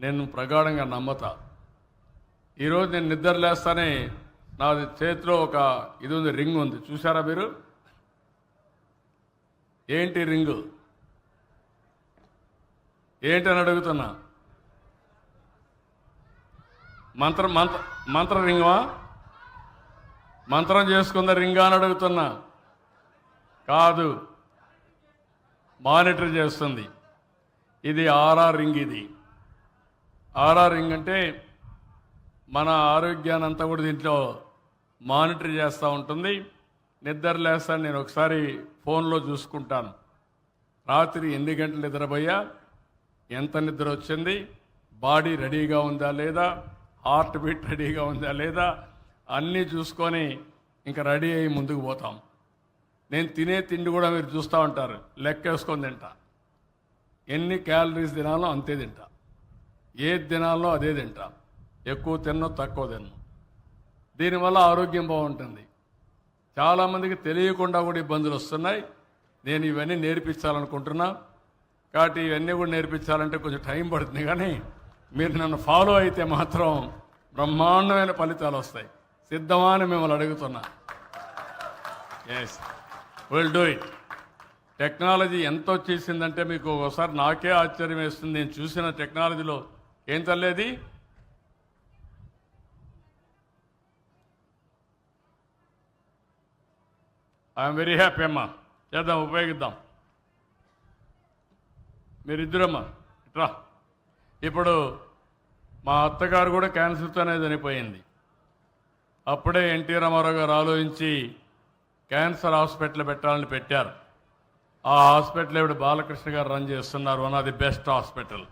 నేను ప్రగాఢంగా నమ్మతా. ఈరోజు నేను నిద్ర లేస్తానే నాది చేతిలో ఒక ఇది ఉంది రింగ్ ఉంది. చూసారా మీరు? ఏంటి రింగు? ఏంటి అని అడుగుతున్నా? మంత్ర మంత్ర మంత్ర రింగమా? మంత్రం చేసుకుందా రింగా అని అడుగుతున్నా. కాదు. మానిటర్ చేస్తుంది. ఇది ఆర్ఆర్ రింగ్ ఇది. ఆర్ఆర్ రింగ్ అంటే మన ఆరోగ్యాన్ని అంతా కూడా దీంట్లో మానిటర్ చేస్తూ ఉంటుంది. నిద్ర లేస్తాను నేను ఒకసారి ఫోన్లో చూసుకుంటాను. రాత్రి ఎన్ని గంటలు నిద్రపోయా? ఎంత నిద్ర వచ్చింది? బాడీ రెడీగా ఉందా లేదా? హార్ట్ బీట్ రెడీగా ఉందా లేదా? అన్నీ చూసుకొని ఇంకా రెడీ అయ్యి ముందుకు పోతాం. నేను తినే తిండి కూడా మీరు చూస్తూ ఉంటారు. లెక్క వేసుకొని తింటా. ఎన్ని క్యాలరీస్ తినాలో అంతే తింటా. ఏ దినాల్లో అదే తింటా. ఎక్కువ తిన్నో తక్కువ తిన్నో. దీనివల్ల ఆరోగ్యం బాగుంటుంది. చాలామందికి తెలియకుండా కూడా ఇబ్బందులు వస్తున్నాయి. నేను ఇవన్నీ నేర్పించాలనుకుంటున్నా. కాబట్టి ఇవన్నీ కూడా నేర్పించాలంటే కొంచెం టైం పడుతుంది. కానీ మీరు నన్ను ఫాలో అయితే మాత్రం బ్రహ్మాండమైన ఫలితాలు వస్తాయి. సిద్ధమా అని మిమ్మల్ని అడుగుతున్నా. Yes will do it technology ఎంత వచ్చేసిందంటే మీకు ఒకసారి నాకే ఆశ్చర్యం వేస్తుంది. నేను చూసిన టెక్నాలజీలో ఏం తల్లేది? ఐఎమ్ వెరీ హ్యాపీ అమ్మా. చేద్దాం ఉపయోగిద్దాం. మీరిద్దరమ్మా ఇట్రా. ఇప్పుడు మా అత్తగారు కూడా క్యాన్సర్తోనే చనిపోయింది. అప్పుడే ఎన్టీ రామారావు గారు ఆలోచించి క్యాన్సర్ హాస్పిటల్ పెట్టాలని పెట్టారు. ఆ హాస్పిటల్ ఇప్పుడు బాలకృష్ణ గారు రన్ చేస్తున్నారు one of the best hospital.